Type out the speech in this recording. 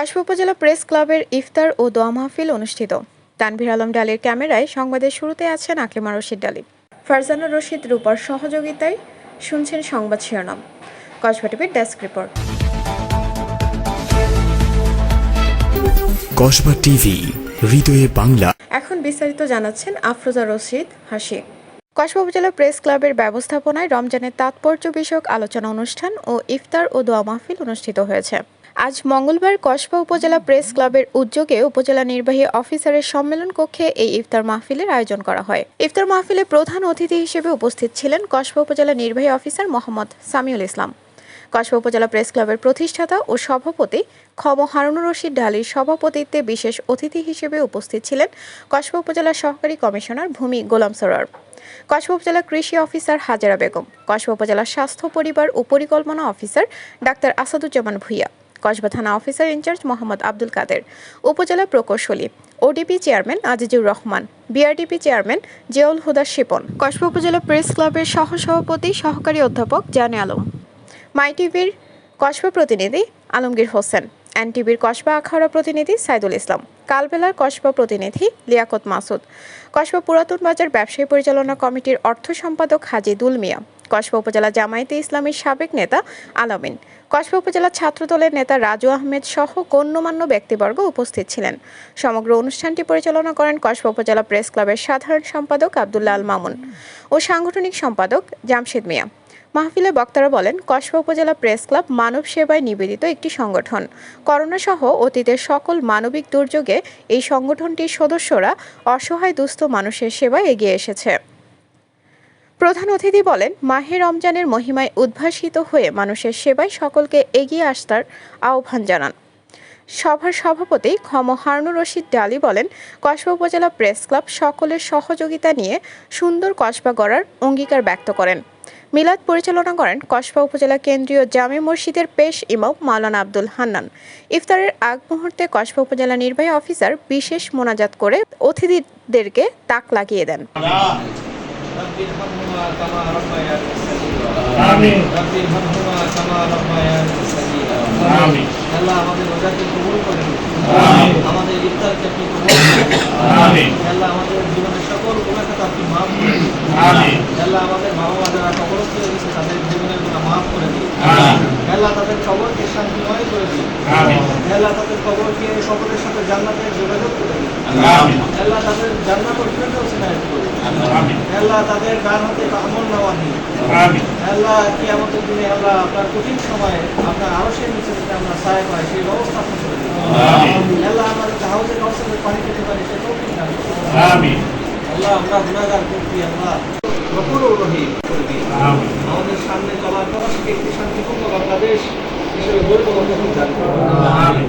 কসবা উপজেলা প্রেস ক্লাবের ইফতার ও দোয়া মাহফিল অনুষ্ঠিত। তানভীর আলম ডালির ক্যামেরায় সংবাদের শুরুতে আছেন আকলিমা রশিদ ডালি। ফারজানা রশিদ রূপার সহযোগিতায় শুনছেন সংবাদ শিরোনাম। কসবা টিভির ডেস্ক রিপোর্ট। কসবা টিভি হৃদয়ে বাংলা। এখন বিস্তারিত জানাচ্ছেন আফরোজা রশিদ হাসি। কসবা উপজেলা প্রেস ক্লাবের ব্যবস্থাপনায় রমজানের তাৎপর্য বিষয়ক আলোচনা অনুষ্ঠান ও ইফতার ও দোয়া মাহফিল অনুষ্ঠিত হয়েছে। আজ মঙ্গলবার কসবা উপজেলা প্রেস ক্লাবের উদ্যোগে উপজেলা নির্বাহী অফিসারের সম্মেলন কক্ষে এই ইফতার মাহফিলের আয়োজন করা হয়। ইফতার মাহফিলে প্রধান অতিথি হিসেবে উপস্থিত ছিলেন কসবা উপজেলা নির্বাহী অফিসার মোহাম্মদ সামিউল ইসলাম। কসবা উপজেলা প্রেস ক্লাবের প্রতিষ্ঠাতা ও সভাপতি খম হারুনুর রশিদ ঢালির সভাপতিত্বে বিশেষ অতিথি হিসেবে উপস্থিত ছিলেন কসবা উপজেলা সহকারী কমিশনার ভূমি গোলাম সরোয়ার, কসবা উপজেলা কৃষি অফিসার হাজারা বেগম, কসবা উপজেলা স্বাস্থ্য পরিবার ও পরিকল্পনা অফিসার ডাক্তার আসাদুজ্জামান ভুইয়া কসবা থানা officer in charge Mohammad Abdul Kader. উপজেলা প্রকৌশলী, ODP chairman Azizur Rahman, BRDP chairman Ziaul Huda Shipon. Kasba উপজেলা প্রেস ক্লাবের সহসভাপতি, সহকারী অধ্যাপক জানে আলম। মাই টিভির কসবা প্রতিনিধি আলমগীর হোসেন। এনটিভির কসবা আখাউড়া প্রতিনিধি সাইদুল ইসলাম। কালবেলার কসবা প্রতিনিধি লিয়াকত মাসুদ। কসবা পুরাতন বাজার ব্যবসায়ী পরিচালনা কমিটির অর্থ সম্পাদক হাজি দুল মিয়া কসবা উপজেলা জামায়াতে ইসলামীর সাবেক নেতা আলামিন। কসবা উপজেলা ছাত্রদলের নেতা রাজু আহমেদ সহ গণ্যমান্য ব্যক্তিবর্গ উপস্থিত ছিলেন। সমগ্র অনুষ্ঠানটি পরিচালনা করেন কসবা উপজেলা প্রেস ক্লাবের সাধারণ সম্পাদক আবদুল্লাহ আল মামুন ও সাংগঠনিক সম্পাদক জামশেদ মিয়া। মাহফিলে বক্তারা বলেন, কসবা উপজেলা প্রেস ক্লাব মানব সেবায় নিবেদিত একটি সংগঠন। করোনা সহ অতীতের সকল মানবিক দুর্যোগে এই সংগঠনটির সদস্যরা অসহায় দুস্থ মানুষের সেবায় এগিয়ে এসেছে। প্রধান অতিথি বলেন, মাহে রমজানের মহিমায় উদ্ভাসিত হয়ে মানুষের সেবায় সকলকে এগিয়ে আসতার আহ্বান জানান। সভার সভাপতি খম হারুনুর রশিদ ডালি বলেন, কসবা উপজেলা প্রেস ক্লাব সকলের সহযোগিতা নিয়ে সুন্দর কসবা গড়ার অঙ্গীকার ব্যক্ত করেন। মিলাদ পরিচালনা করেন কসবা উপজেলা কেন্দ্রীয় জামে মসজিদের পেশ ইমাম মাওলানা আব্দুল হান্নান। ইফতারের আগ মুহূর্তে কসবা উপজেলা নির্বাহী অফিসার বিশেষ মোনাজাত করে অতিথিদেরকে তাক লাগিয়ে দেন। আল্লাহ আমাদের রোজাকে কবুল করে আমাদের ইফতারকে আপনি কবুল করে আল্লাহ আমাদের জীবনের সকল গুণাখাত আপনি মাফ করে দিন। আল্লাহ আমাদের মা বাবা যারা কবরস্থ হয়ে গেছে তাদের জীবনের গুণা মাফ করে দিন। আমিন। আল্লাহ তাদের কবরকে শান্তিময় করে দিন। আল্লাহ তাদের কবরকে সকলের সাথে জান্নাতের যোগাযোগ করে দিন। আল্লাহ তাদের জান্নাত অর্জনেও সিনায়ত করে দিন। আমিন। আল্লাহ তাদের ডান হাতে আমল নেওয়া আমিন। আল্লাহ কিয়ামতের দিনে আল্লাহ আপনার কঠিন সময়ে আপনার আরও সেই নিচে যাতে আমরা সহায় পাই সেই ব্যবস্থা আপনি করে আল্লাহ আমাদের হাউসে কাউসের পানি খেতে পারি সে তৌফিক দান আল্লাহ আমরা গুণাগার করছি আল্লাহ। গফুর রহিম আমাদের সামনে চলার প্রবাসীকে একটি শান্তিপূর্ণ বাংলাদেশ হিসেবে গড়ে তোলার দান করুন আল্লাহ। আমিন।